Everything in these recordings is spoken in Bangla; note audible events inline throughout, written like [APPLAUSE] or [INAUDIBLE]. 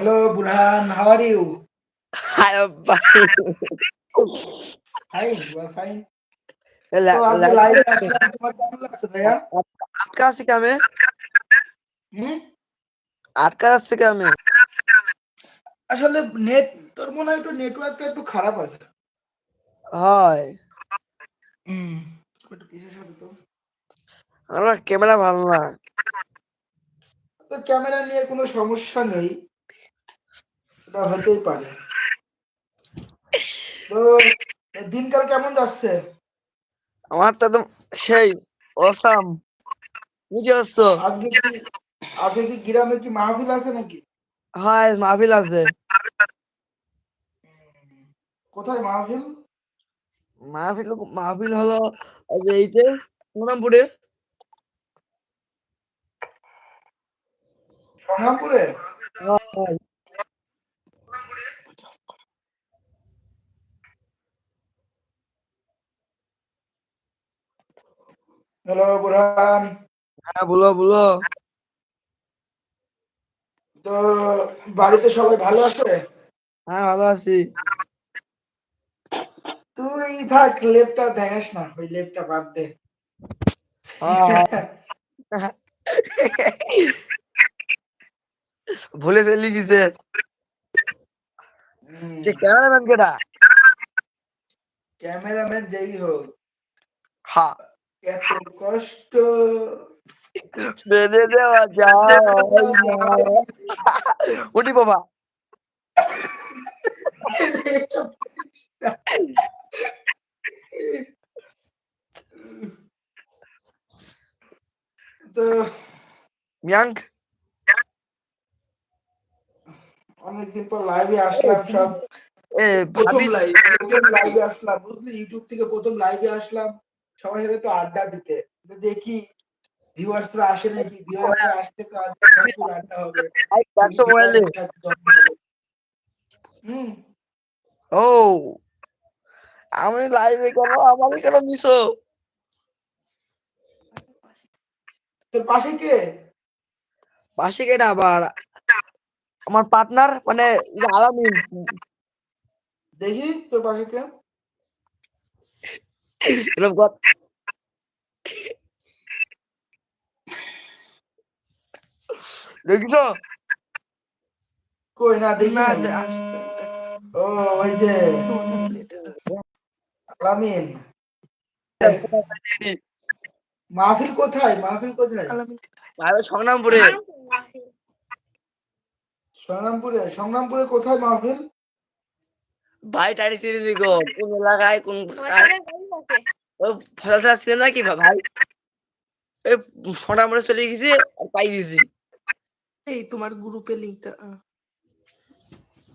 Hello, Burhan. How are you? I am fine. Fine, you are fine. আটকা আছে আটকা আসলে নেট তোর মনে হয় একটু নেটওয়ার্কটা একটু খারাপ আছে? হয়। আমার ক্যামেরা ভালো না। তো ক্যামেরা নিয়ে কোনো সমস্যা নেই। এটা হতেই পারে। তো দিনকাল কেমন যাচ্ছে? আমার তো সেই অসাম। বুঝে আসছো আজকে কি আজকে কি গ্রামে কি মাহফিল আছে নাকি? হয় মাহফিল আছে। কোথায় মাহফিল? মাহফিল মাহফিল হলো এইতে সোনামপুরে। সংগ্রামপুরে হ্যালো বুরহান হ্যাঁ বলো বলো। তো বাড়িতে সবাই ভালো আছে? হ্যাঁ ভালো আছি। তুই থাক লেপটা দেখাস না ওই লেপটা বাদ দে। [LAUGHS] ভুলে ফেলি গেছে। যে ক্যামেরাম্যান কেটা ক্যামেরাম্যান যেই হোক। হ্যাঁ এত কষ্ট। বেঁধে দেওয়া যায়। উঠি বাবা তো মিয়াঙ্ক? অনেকদিন পর লাইভে আসলাম সব। প্রথম লাইভ প্রথম লাইভে আসলাম। বুঝলি? ইউটিউব থেকে প্রথম লাইভে আসলাম। সবার সাথে একটু আড্ডা দিতে। দেখি ভিউয়ার্সরা আসে নাকি? ভিউয়ার্সরা আসতে তো আড্ডা হবে। হুম। ও আমি লাইভে কেন আমাকে কেন নিছো তোর পাশে কে? পাশে কেটা আবার আমার পার্টনার মানে আলামিন। দেখি তোর পাশে কে? এরকম কর। দেখিছো কই না দেখি না ও ওই যে আলামিন মাহফিল কোথায়? মাহফিল কোথায়? বাইরে সংগ্রামপুরে। সংগ্রামপুরে? সংগ্রামপুরে কোথায় মাহফিল? ভাই টাইরি সিরিজ গো কোন এলাকায় কোন ওই ফসল ছিল নাকি ভাই? এই সংগ্রামপুরে চলে গেছি আর পাই গেছি। এই তোমার গ্রুপে লিংকটা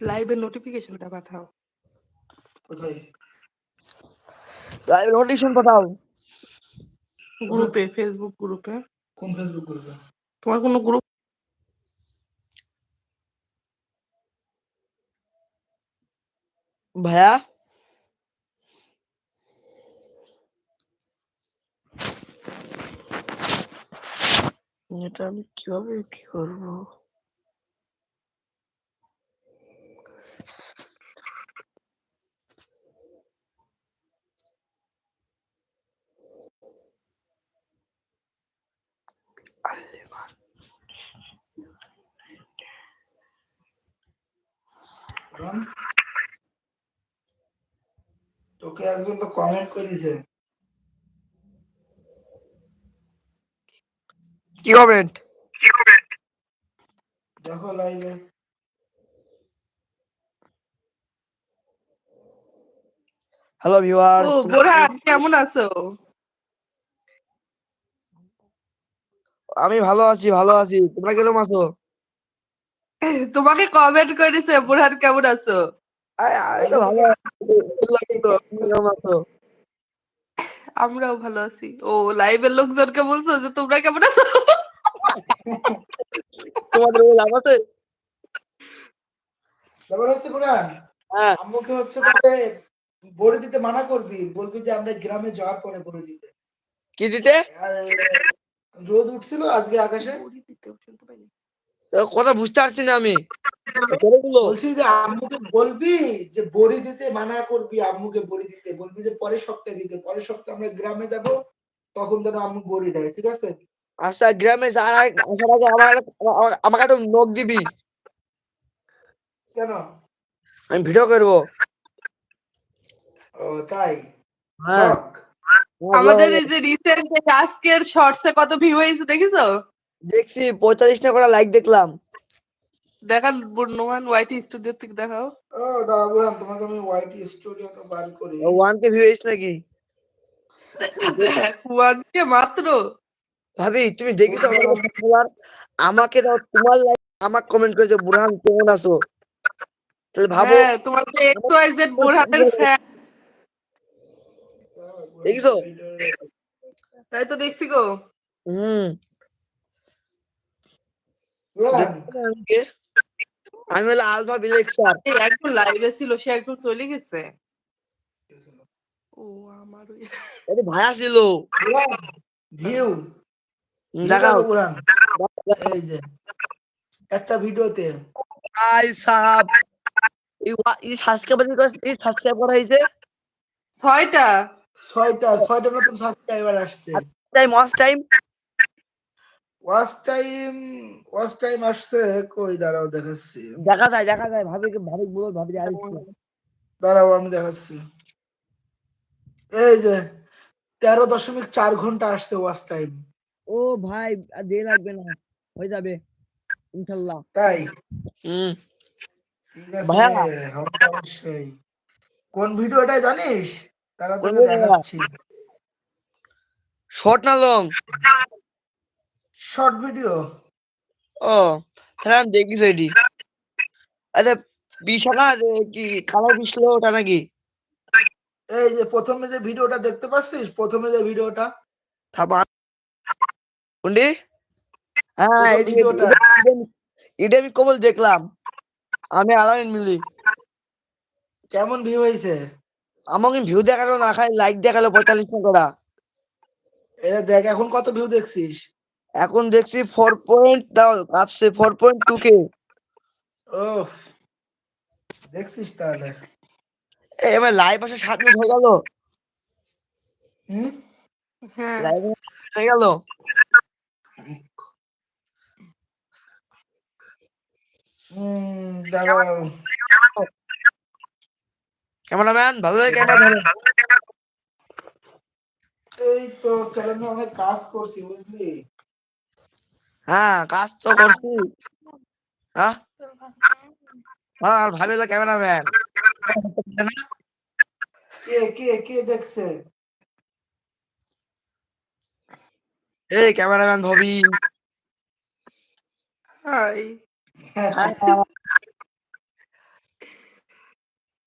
লাইভের নোটিফিকেশনটা পাঠাও। লাইভ নোটিফিকেশন পাঠাও। গ্রুপে ফেসবুক গ্রুপে কোন ফেসবুক গ্রুপে তোমার কোনো গ্রুপ ভাইয়া এটা আমি কীভাবে কি করব রন? তোকে একজন তো কমেন্ট করে দিছে কি কমেন্ট দেখো লাইভে হ্যালো ভিউয়ার্স ও বোরহান কেমন আছো? আমি ভালো আছি ভালো আছি। তোমরা কীরকম আছো? তোমাকে কমেন্ট করেছে বোরহান কেমন আছো? আমরাও ভালো আছি। ও লাইভের লোকজনকে বলছো যে তোমরা কেমন আছো? তোমাদের ওই লাভ আছে? হচ্ছে হ্যাঁ। আম্মুকে হচ্ছে বলে বড়ি দিতে মানা করবি। বলবি যে আমরা গ্রামে যাওয়ার পরে বড়ি দিতে। কি দিতে? রোদ উঠছিল আজকে আকাশে। বড়ি দিতেও শুনতে পাইনি। তো কথা বুঝতে পারছি না আমি। বলছি যে আম্মুকে বলবি যে বড়ি দিতে মানা করবি আম্মুকে বড়ি দিতে। বলবি যে পরের সপ্তাহে দিতে। পরের সপ্তাহে আমরা গ্রামে যাব তখন যেন আম্মু বড়ি দেয় ঠিক আছে? আচ্ছা গ্রামে যাওয়ার আগে আমার আমাকে একটা নখ দিবি। কেন? আমি ভিডিও করব। ও তাই? হ্যাঁ। আমাদের এই যে রিসেন্ট আজকের শর্টসে কত ভিউ হয়েছে দেখিছো দেখছি পঁয়তাল্লিশটা করে লাইক দেখলাম। দেখান বুর্নমান ওয়াইটি স্টুডিও থেকে দেখাও। ও বললাম তোমাকে আমি ওয়াইটি স্টুডিওটা বার করি। ওয়ান কে ভিউ হয়েছে নাকি? ওয়ান কে মাত্র? ভাবি তুমি দেখিছো আমার? আমাকে দাও তোমার লাইক আমাকে কমেন্ট করেছ বুরহান কেমন আছো? তাহলে ভাবো হ্যাঁ তোমার যে এক্স ওয়াই জেড বুরহানের ফ্যান দেখিছো? তাই তো দেখছি গো। হুম? আমি? হলো আলফা বিলেক্সার একজন লাইভে ছিল সে একজন চলে গেছে। ও আমার এটা ভাইয়া ছিল ভিউ। দেখাও। এই যে একটা ভিডিওতে। ভাই সাহাব এই সাবস্ক্রাইবার এই সাবস্ক্রাইব করা হয়েছে? ছয়টা? ছয়টা ছয়টা নতুন সাবস্ক্রাইবার আসছে। Time watch time watch time watch time আসছে। কই দাঁড়াও দেখাচ্ছি। দেখা যায় দেখা যায় ভাবি ভাবি বলো ভাবি আসছে। দাঁড়াও আমি দেখাচ্ছি। এই যে তেরো দশমিক চার ঘণ্টা আসছে ওয়াচ টাইম ও ভাই আর লাগবে না হয়ে যাবে ইনশাল্লাহ। তাই? হুম। হবে অবশ্যই। কোন ভিডিওটা জানিস? তারা তোকে দেখাচ্ছি। শর্ট না লং শর্ট ভিডিও? ও তাহলে আমি দেখিস এটি আরে বিছানা যে কি কালো বিছলো ওটা নাকি? এই যে প্রথমে যে ভিডিওটা দেখতে পাচ্ছিস? প্রথমে যে ভিডিওটা? থাপা কোনটি হ্যাঁ এটি- ভিডিওটা। এটা- আমি- কবল দেখলাম। আমি আলামিন মিলি। কেমন ভিউ হয়েছে? আমাকে ভিউ দেখাল না খাই লাইক দেখাল পঁয়তাল্লিশ করা। এটা দেখ এখন কত ভিউ দেখছিস? এখন দেখছি ফোর পয়েন্ট দাও কাপছে ফোর পয়েন্ট টু কে ও দেখছিস তাহলে। এই আমার লাইভ আসে সাত মিনিট হয়ে গেল। হুম? হ্যাঁ। লাইভ হয়ে গেল। ক্যামেরাম্যান ভালো ক্যামেরা ধরো এই তো চ্যানেলে অনেক কাজ করছি বুঝলি? হ্যাঁ কাজ তো করছি। হ্যাঁ আর ভাবি হলো ক্যামেরাম্যান। কে কে কে দেখছে? এই ক্যামেরাম্যান ভাবি। হাই।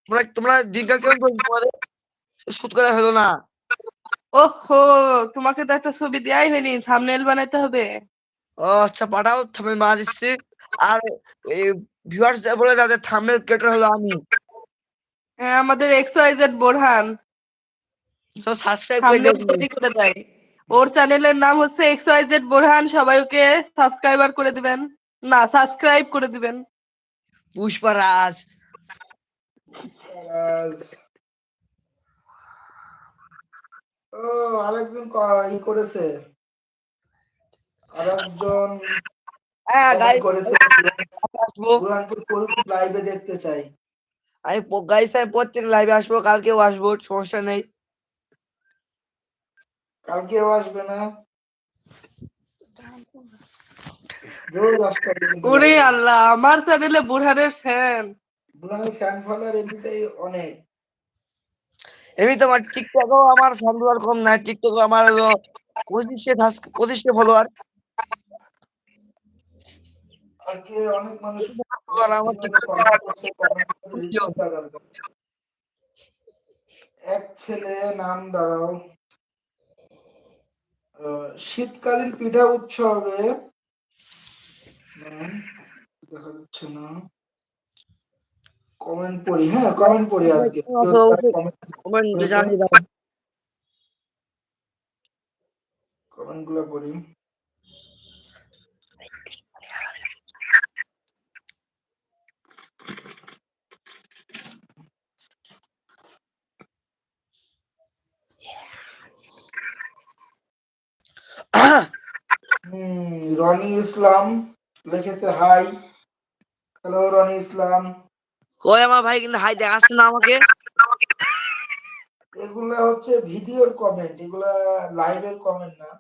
তোমরা তোমরা দিনকাল কেমন করছ তোমাদের? শুট করা হলো না। ওহো তোমাকে তো একটা ছবি দেয়াই হয়নি থাম্বনেল বানাইতে হবে। আচ্ছা পাঠাও থামে মা দিচ্ছি। আর এই ভিউয়ার্স বলে তাদের থাম্বনেল কেটার হলো আমি। হ্যাঁ আমাদের এক্স ওয়াই জেড বোরহান। তো সাবস্ক্রাইব করে দেখুন করে দেয়। ওর চ্যানেলের নাম হচ্ছে এক্স ওয়াই জেড বোরহান। সবাই ওকে সাবস্ক্রাইবার করে দিবেন। না সাবস্ক্রাইব করে দিবেন। পুষ্পারাজ ও আরেকজন ই করেছে। আরেকজন হ্যাঁ লাইভে দেখতে চাই। আমি গাইস আমি প্রত্যেক লাইভে আসব কালকেও আসব সমস্যা নেই। কালকেও আসবে না? ওরে আল্লাহ আমার চ্যানেলে বুরহানের ফ্যান ফ্যান ফলোয়ার এমনিতেই অনেক। এমনি তোমার টিকটকেও আমার ফলোয়ার কম নাই টিকটকে আমার হলো পঁচিশকে পঁচিশকে ফলোয়ার আজকে অনেক মানুষ। এক ছেলে নাম দাঁড়াও। শীতকালীন পিঠা উৎসবে দেখা যাচ্ছে না। কমেন্ট পড়ি হ্যাঁ কমেন্ট পড়ি আজকে? কমেন্টগুলো পড়ি। রনি ইসলাম লিখেছে হাই। হ্যালো রনি ইসলাম। কই আমার ভাই কিন্তু হাই দেখাচ্ছে না আমাকে। এগুলা হচ্ছে ভিডিওর কমেন্ট এগুলা লাইভের কমেন্ট না।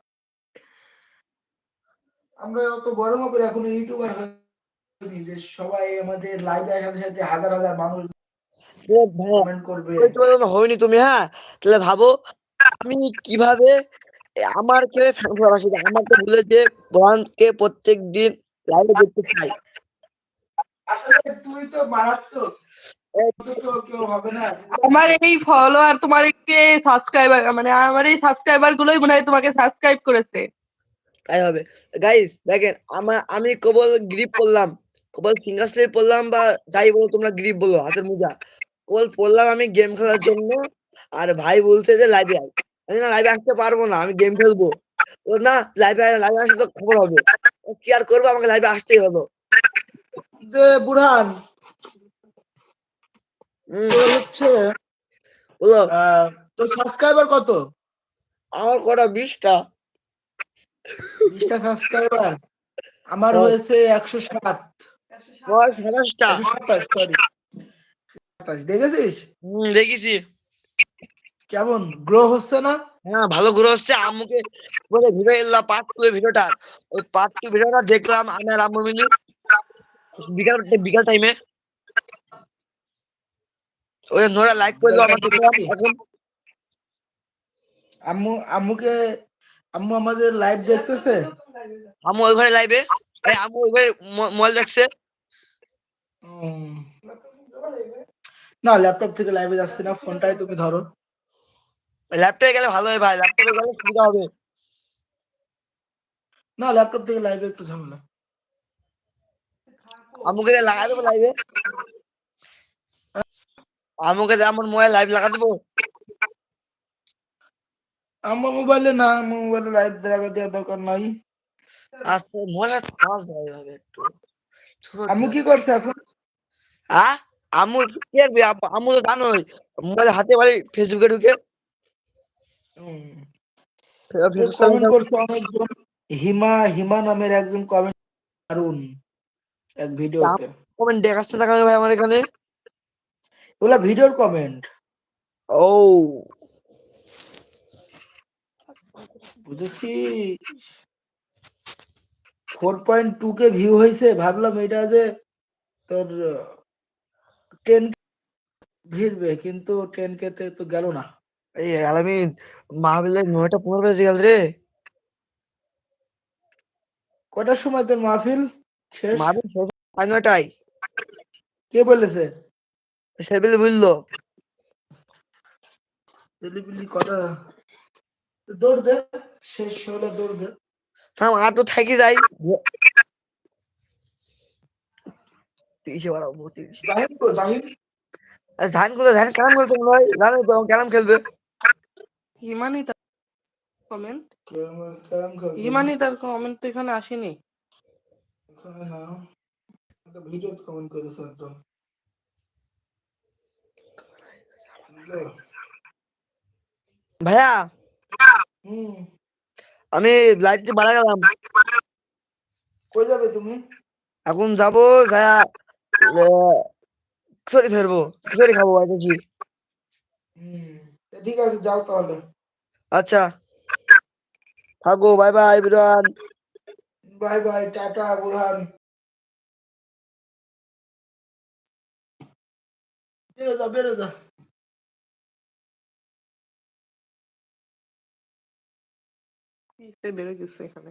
আমরা অত বড় মাপের এখন ইউটিউবার হয়নি যে সবাই আমাদের লাইভে আসার সাথে হাজার হাজার মানুষ কমেন্ট করবে। হয়নি তুমি হ্যাঁ? তাহলে ভাবো আমি কীভাবে আমার কে আছে আমাকে বলে যে বোরহানকে প্রত্যেক দিন লাইভে দেখতে চাই আসলে তুই তো মারাত্মক। আমার এই ফলোয়ার তোমার কে সাবস্ক্রাইবার মানে আমার এই সাবস্ক্রাইবার গুলোই মনে হয় তোমাকে সাবস্ক্রাইব করেছে। তাই হবে। গাইস দেখেন আমার আমি কেবল গ্রিপ পড়লাম কেবল ফিঙ্গার স্লিপ পড়লাম বা যাই বলো তোমরা গ্রিপ বলো হাতের মোজা। কেবল পড়লাম আমি গেম খেলার জন্য। আর ভাই বলছে যে লাইভে আয়। না লাইভে আসতে পারব না আমি গেম খেলব। ও না লাইভে লাইভে আসলে তো খবর হবে। ও কি আর করব আমাকে লাইভে আসতেই হলো হম। হচ্ছে বলো। তোর সাবস্ক্রাইবার কত? আমার কটা বিশটা। বিশটা সাবস্ক্রাইবার আমার হয়েছে একশো সাত। সাতাশটা। দেখেছিস? দেখেছি। কেমন? গ্রো হচ্ছে না? হ্যাঁ ভালো ঘুরে হচ্ছে। আম্মুকে বলে ভিডিও এলাম পার্ট টু ভিডিওটা ওই পার্ট টু ভিডিওটা দেখলাম আমি আর আম্মু মিলি। বিকাল বিকাল টাইমে ওই নোরা লাইক করল আমার দেখলাম এখন আম্মু আম্মুকে আম্মু আমাদের লাইভ দেখতেছে? আম্মু ওই ঘরে লাইভে এই আম্মু ওই ঘরে মোবাইল দেখছে। না ল্যাপটপ থেকে লাইভে যাচ্ছে না ফোনটাই তুমি ধরো। ল্যাপটপে গেলে ভালো হয় ভাই ল্যাপটপে গেলে সুবিধা হবে। না ল্যাপটপ থেকে লাইভে একটু ঝামেলা। আম্মুকে দিয়ে লাগা দেবো লাইভে আম্মুকে দিয়ে আমার মোবাইল লাইভ লাগা দেবো? আমার মোবাইলে না আমার মোবাইলে লাইভ দেখা দেওয়ার দরকার নাই। আচ্ছা মোবাইল চার্জ দেয় এইভাবে একটু। আম্মু কি করছে এখন? হ্যাঁ আম্মু কি আম্মু- আম্মু তো জানোই মোবাইল হাতে বাড়ি ফেসবুকে ঢুকে। কমেন্ট করছে অনেকজন হিমা হিমা নামের একজন কমেন্ট দারুণ এক ভিডিওতে কমেন্ট দেখাচ্ছে না ভাই আমার এখানে। ওগুলা ভিডিওর কমেন্ট ও। বুঝেছি। Four point two K view হয়েছে ভাবলাম এটা যে তোর টেন ভিড়বে কিন্তু টেন কে তে তো গেল না। এই আলামিন মাহবিলের নয়টা পনেরো বেজে গেল রে। কটার সময় তোর মাহফিল? শেষ? মাহবিল শেষ সাড়ে নয়টায়। কে বলেছে? সেবিল দৌড় দে শেষ হলে দৌড় দে। থাম আর তো থাকি যাই। তিরিশে বাড়াবো কোথায়? ক্যারাম খেলছে মনে হয়? জানো তো ক্যারাম খেলবে? হিমানি তার কমেন্ট। হিমানি তার কমেন্ট তো এখানে আসেনি। এখানে না। একটা ভিডিও কমেন্ট করেছে একজন ভাইয়া? আমি লাইভটি বাড়া গেলাম। কই যাবে তুমি? এখন যাব যায়া খিচুড়ি ধরবো। খিচুড়ি খাব হুম। ঠিক আছে যাও তাহলে। আচ্ছা। থাকো বাই বাই বিরান বাই বাই টাটা বুরহান বেরো যা বেরো যা গেছে এখানে?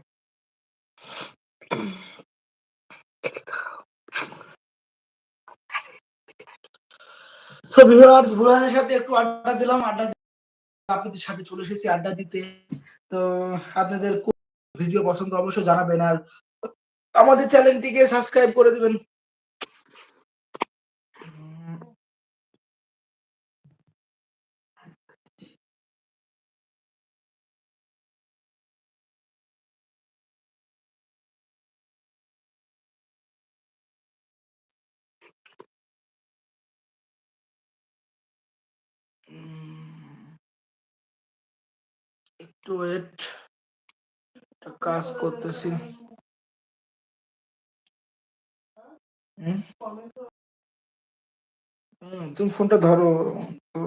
সো ভিউয়ার্স বুরহানের সাথে একটু আড্ডা দিলাম আড্ডা আপনাদের সাথে চলে এসেছি আড্ডা দিতে। তো আপনাদের ভিডিও পছন্দ অবশ্যই জানাবেন আর আমাদের চ্যানেলটিকে সাবস্ক্রাইব করে দিবেন। একটু ওয়েট কাজ করতেছি। তুমি ফোনটা ধরো। তো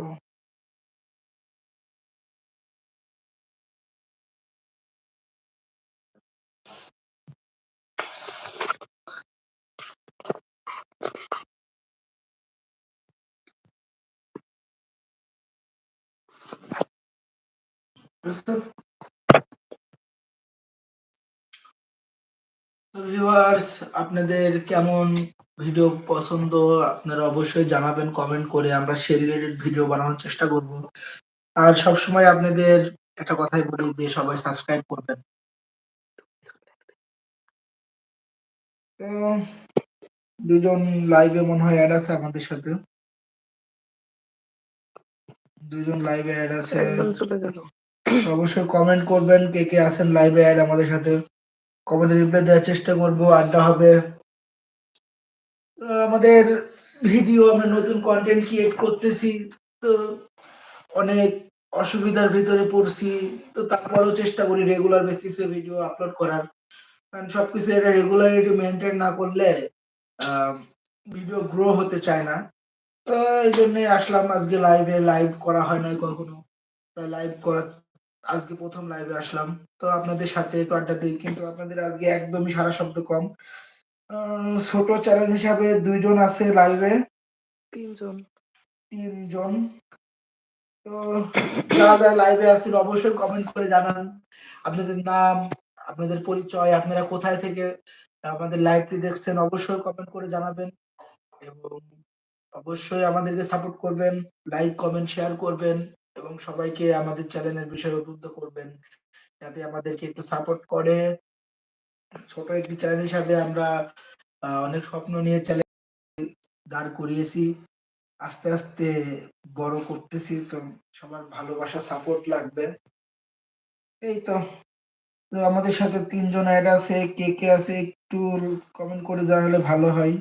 ভিউয়ার্স আপনাদের কেমন ভিডিও পছন্দ? আপনারা অবশ্যই জানাবেন কমেন্ট করে আমরা সেই রিলেটেড ভিডিও বানানোর চেষ্টা করব। আর সব সময় আপনাদের একটা কথাই বলি যে, সবাই সাবস্ক্রাইব করবেন। দুজন লাইভে মনে হয় অ্যাড আছে আমাদের সাথে। দুজন লাইভে অ্যাড আছে। চলে গেল। অবশ্যই কমেন্ট করবেন কে কে আছেন লাইভে অ্যাড আমাদের সাথে। কমেন্টে রিপ্লাই দেওয়ার চেষ্টা করব, আড্ডা হবে। আমাদের ভিডিও আমরা নতুন কন্টেন্ট ক্রিয়েট করতেছি, তো অনেক অসুবিধার ভিতরে পড়ছি। তো তারপরেও চেষ্টা করি রেগুলার বেসিসে ভিডিও আপলোড করার। কারণ সবকিছু এটা রেগুলারিটি মেনটেন না করলে ভিডিও গ্রো হতে চায় না। তো এই জন্যই আসলাম আজকে লাইভে লাইভ করা হয় নাই কখনো। লাইভ করা আজকে প্রথম লাইভে আসলাম। তো আপনাদের সাথে একটু আড্ডা দিই কিন্তু আপনাদের আজকে একদমই সারা শব্দ কম। ছোট চ্যানেল হিসাবে দুইজন আছে লাইভে তিনজন। তিনজন। তো যারা যারা লাইভে আছেন অবশ্যই কমেন্ট করে জানান আপনাদের নাম আপনাদের পরিচয় আপনারা কোথায় থেকে আমাদের লাইভটি দেখছেন অবশ্যই কমেন্ট করে জানাবেন। এবং অবশ্যই আমাদেরকে সাপোর্ট করবেন লাইক কমেন্ট শেয়ার করবেন। এবং সবাইকে আমাদের চ্যানেলের বিষয়ে উদ্বুদ্ধ করবেন। যাতে আমাদেরকে একটু সাপোর্ট করে। ছোট একটি চ্যানেল হিসাবে আমরা অনেক স্বপ্ন নিয়ে চ্যানেল দাঁড় করিয়েছি। আস্তে আস্তে বড় করতেছি তো সবার ভালোবাসা সাপোর্ট লাগবে। এই তো। আমাদের সাথে তিনজন অ্যাড আছে, কে কে আছে একটু কমেন্ট করে জানালে ভালো হয়।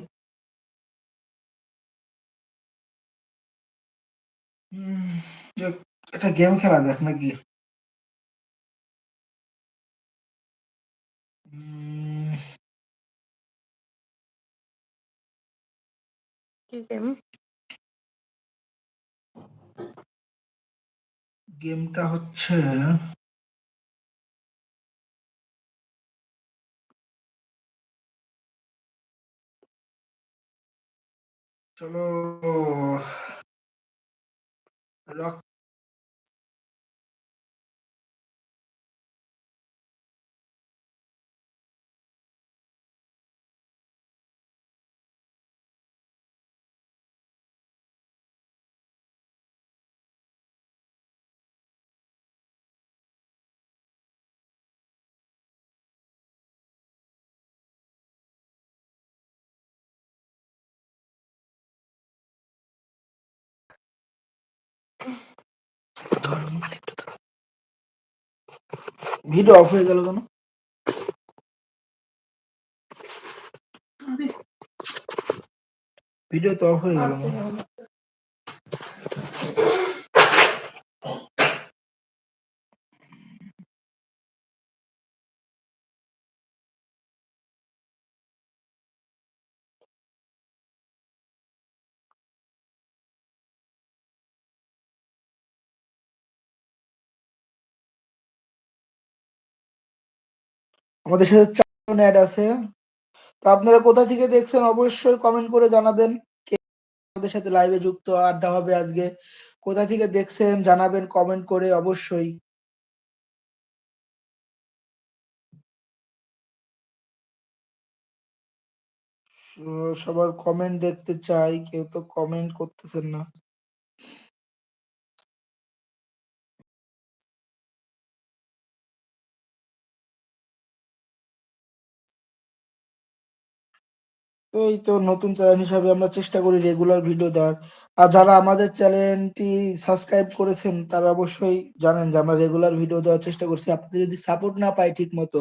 একটা গেম খেলা যাক নাকি? উম, কি গেম গেমটা হচ্ছে চলো রক ভিডিও অফ হয়ে গেল কেন? ভিডিও তো অফ হয়ে। গেল। আমাদের সাথে চারজন অ্যাড আছে। তো আপনারা কোথা থেকে দেখছেন অবশ্যই কমেন্ট করে জানাবেন। কে আমাদের সাথে লাইভে যুক্ত, আড্ডা হবে আজকে। কোথা থেকে দেখছেন জানাবেন কমেন্ট করে অবশ্যই। সবার কমেন্ট দেখতে চাই, কেউ তো কমেন্ট করতেছেন না। তো এই তো নতুন চ্যানেল হিসাবে আমরা চেষ্টা করি রেগুলার ভিডিও দেওয়ার। আর যারা আমাদের চ্যানেলটি সাবস্ক্রাইব করেছেন, তারা অবশ্যই জানেন যে আমরা রেগুলার ভিডিও দেওয়ার চেষ্টা করছি। আপনাদের যদি সাপোর্ট না পাই ঠিক মতো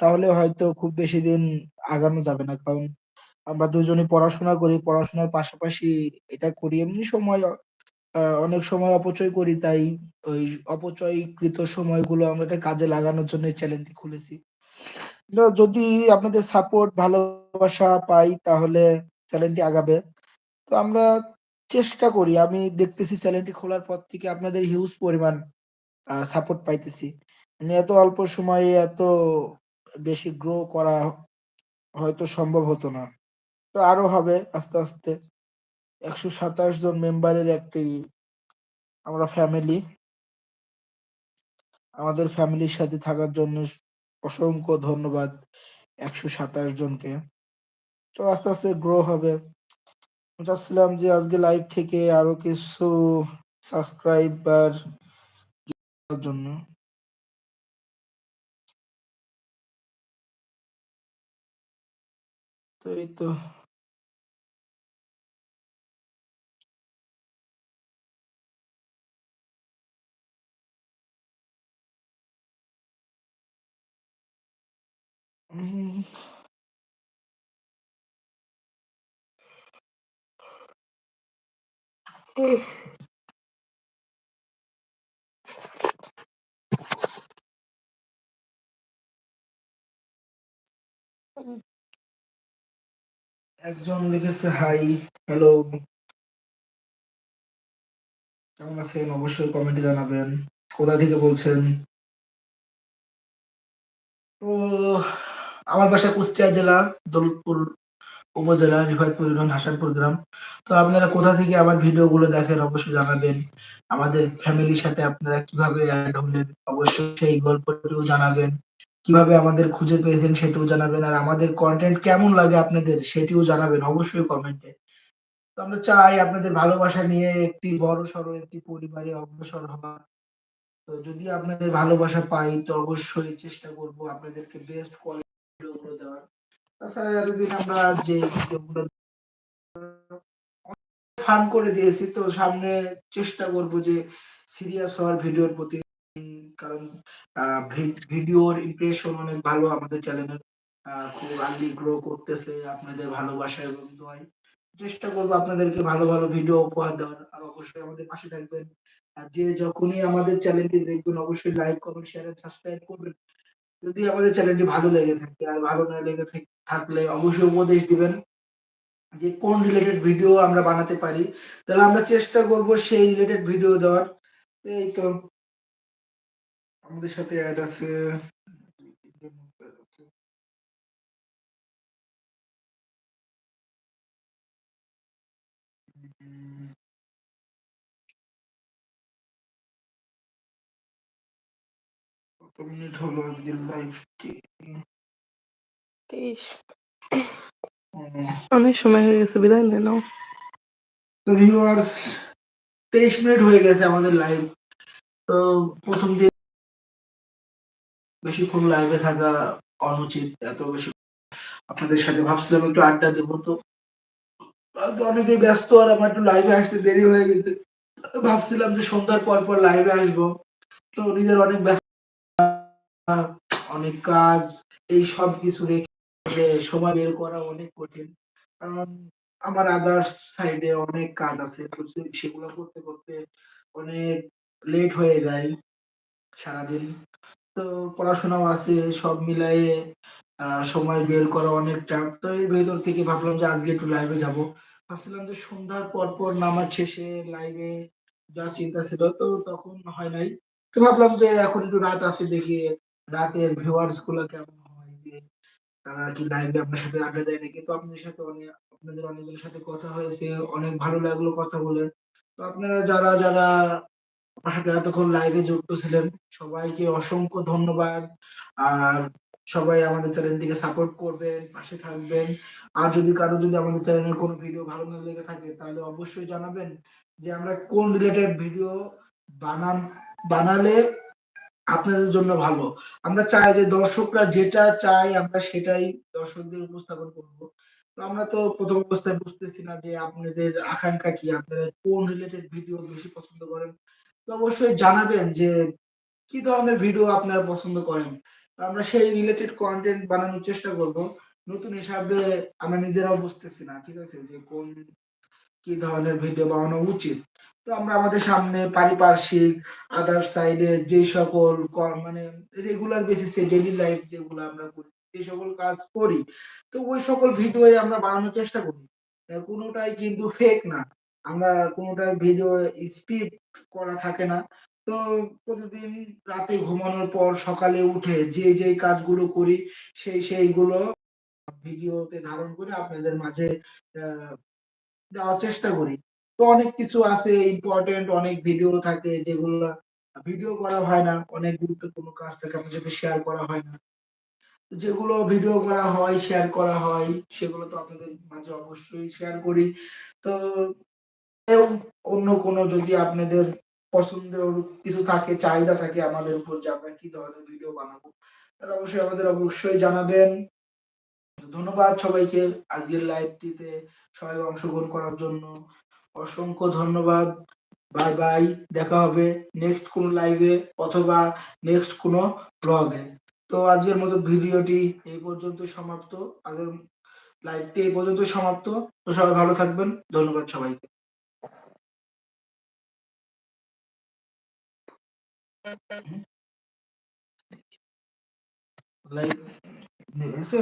তাহলে হয়তো খুব বেশি দিন আগানো যাবে না। কারণ আমরা দুজনে পড়াশোনা করি, পড়াশোনার পাশাপাশি এটা করি। এমনি সময় অনেক সময় অপচয় করি, তাই ওই অপচয়কৃত সময়গুলো আমরা এটা কাজে লাগানোর জন্য চ্যানেলটি খুলেছি। যদি আপনাদের সাপোর্ট ভালোবাসা পাই, তাহলে চ্যানেলটি আগাবে। তো আমরা চেষ্টা করি। আমি দেখতেছি চ্যানেলটি খোলার পর থেকে আপনাদের হিউজ পরিমাণ সাপোর্ট পাইতেছি। মানে এত অল্প সময়ে এত বেশি গ্রো করা হয়তো সম্ভব হতো না। তো আরও হবে আস্তে আস্তে। একশো সাতাশ জন মেম্বারের একটি আমরা ফ্যামিলি আমাদের ফ্যামিলির সাথে থাকার জন্য অসংখ্য ধন্যবাদ একশো সাতাশ জনকে। তো আস্তে আস্তে গ্রো হবে। চাচ্ছিলাম যে আজকে লাইভ থেকে আরও কিছু সাবস্ক্রাইবার জন্য। তো এই তো। উম, একজন লিখেছে হাই হ্যালো কেমন আছেন? অবশ্যই কমেন্টে জানাবেন। কোথা থেকে বলছেন? তো আমার বাসা কুষ্টিয়া জেলা, দৌলতপুর উপজেলা রিফাতপুর ইউনিয়ন হাসানপুর গ্রাম। তো আপনারা কোথা থেকে আমার ভিডিও গুলো দেখেন অবশ্যই জানাবেন। আমাদের ফ্যামিলির সাথে আপনারা কীভাবে অবশ্যই সেই গল্পটিও জানাবেন। কীভাবে আমাদের খুঁজে পেয়েছেন সেটিও জানাবেন। আর আমাদের কন্টেন্ট কেমন লাগে আপনাদের সেটিও জানাবেন অবশ্যই কমেন্টে তো আমরা চাই আপনাদের ভালোবাসা নিয়ে একটি বড় সড়ো, একটি পরিবারে অগ্রসর হওয়া। তো যদি আপনাদের ভালোবাসা পাই, তো অবশ্যই চেষ্টা করব আপনাদেরকে বেস্ট কোয়ালিটি ফান করে দিয়েছি, তো সামনে চেষ্টা করব যে সিরিয়াস হওয়ার ভিডিওর প্রতি। কারণ ভিডিওর ইমপ্রেশন অনেক ভালো আমাদের খুব আর্লি গ্রো করতেছে, আপনাদের ভালোবাসা এবং দোয়াই। চেষ্টা করব আপনাদেরকে ভালো ভালো ভিডিও উপহার দেওয়ার। আর অবশ্যই আমাদের পাশে থাকবেন। যে যখনই আমাদের চ্যানেলটি দেখবেন, অবশ্যই লাইক কমেন্ট শেয়ার সাবস্ক্রাইব করবেন। যদি আমাদের চ্যানেলটি ভালো লেগে থাকে আর ভালো না লেগে থাকে, থাকলে অবশ্যই উপদেশ দিবেন যে কোন রিলেটেড ভিডিও আমরা বানাতে পারি। তাহলে আমরা চেষ্টা করব সেই রিলেটেড ভিডিও দেওয়ার। এই তো, আমাদের সাথে অ্যাড আছে মিনিট হলো আজকের লাইভটি তেইশ। অনেক সময় হয়ে গেছে বিদায় নিয়ে নাও। তো ভিউয়ার্স তেইশ মিনিট হয়ে গেছে আমাদের লাইভ তো প্রথম দিন বেশিক্ষণ লাইভে থাকা অনুচিত এত বেশি আপনাদের সাথে ভাবছিলাম একটু আড্ডা দেবো তো। তো অনেকেই ব্যস্ত আর আমার একটু লাইভে আসতে দেরি হয়ে গেছে। ভাবছিলাম যে সন্ধ্যার পর পর লাইভে আসব। তো নিজের অনেক ব্যস্ত অনেক কাজ, এই সব কিছু রেখে সময় বের করা অনেক কঠিন। কারণ আমার আদার্স সাইডে অনেক কাজ আছে সেগুলো করতে করতে অনেক লেট হয়ে যায় সারাদিন। তো পড়াশোনাও আছে, সব মিলায়ে সময় বের করা অনেক টাফ তো এর ভেতর থেকে ভাবলাম যে আজকে একটু লাইভে যাব। ভাবছিলাম যে সন্ধ্যার পর পর নামাজ শেষে লাইভে যা চিন্তা ছিল তো তখন হয় নাই। তো ভাবলাম যে এখন একটু রাত আছে, দেখি রাতের ভিউয়ার্সগুলো কেমন হয়? তারা কি লাইভে আপনার সাথে আড্ডা দেয় নাকি? তো আপনাদের সাথে অনেক, আপনাদের অনেকজনের সাথে কথা হয়েছে, অনেক ভালো লাগল কথা বলে। তো আপনারা যারা যারা আমার সাথে এতক্ষণ লাইভে যুক্ত ছিলেন, সবাইকে অসংখ্য ধন্যবাদ। আর সবাই আমাদের চ্যানেলটিকে সাপোর্ট করবেন, পাশে থাকবেন। আর যদি কারও যদি আমাদের চ্যানেলের কোনো ভিডিও ভালো না লেগে থাকে, তাহলে অবশ্যই জানাবেন যে আমরা কোন রিলেটেড ভিডিও বানান, বানালে আপনাদের জন্য ভালো। আমরা চাই যে দর্শকরা যেটা চাই আমরা সেটাই দর্শকদের উপস্থাপন করব। তো আমরা তো প্রথম অবস্থায় বুঝতেছি না যে আপনাদের আকাঙ্ক্ষা কি, আপনারা কোন রিলেটেড ভিডিও বেশি পছন্দ করেন? তো অবশ্যই জানাবেন যে কি ধরনের ভিডিও আপনারা পছন্দ করেন। আমরা সেই রিলেটেড কন্টেন্ট বানানোর চেষ্টা করব। নতুন হিসাবে আমরা নিজেরাও বুঝতেছি না, ঠিক আছে? যে কোন কি ধরনের ভিডিও বানানো উচিত? তো আমরা আমাদের সামনে পারিপার্শ্বিক আদার সাইডে যে সকল মানে রেগুলার বেসিসে ডেইলি লাইফ যেগুলো আমরা করি যে সকল কাজ করি, তো ওই সকল ভিডিও আমরা বানানোর চেষ্টা করি। কোনোটাই কিন্তু ফেক না। আমরা কোনোটাই ভিডিও স্পিড করা থাকে না। তো প্রতিদিন রাতে ঘুমানোর পর সকালে উঠে যে যে কাজগুলো করি, সেই সেইগুলো ভিডিওতে ধারণ করে আপনাদের মাঝে দেওয়ার চেষ্টা করি। তো অনেক কিছু আছে ইম্পর্টেন্ট অনেক ভিডিও থাকে যেগুলো ভিডিও করা হয় না, অনেক গুরুত্বপূর্ণ কাজ থাকে আপনার সাথে শেয়ার করা হয় না। যেগুলো ভিডিও করা হয় শেয়ার করা হয়, সেগুলো তো আপনাদের মাঝে অবশ্যই শেয়ার করি। তো অন্য কোনো যদি আপনাদের পছন্দের কিছু থাকে, চাহিদা থাকে আমাদের উপর যে আমরা কি ধরনের ভিডিও বানাবো, তাহলে অবশ্যই আমাদের অবশ্যই জানাবেন। ধন্যবাদ সবাইকে আজকের লাইভটিতে সবাই অংশগ্রহণ করার জন্য অসংখ্য ধন্যবাদ। বাই বাই, দেখা হবে নেক্সট কোন লাইভে অথবা নেক্সট কোনো ব্লগে তো আজকের মতো ভিডিওটি এই পর্যন্ত সমাপ্ত। আগের লাইভটি এই পর্যন্ত সমাপ্ত। তো সবাই ভালো থাকবেন। ধন্যবাদ সবাইকে। লাইভ এসো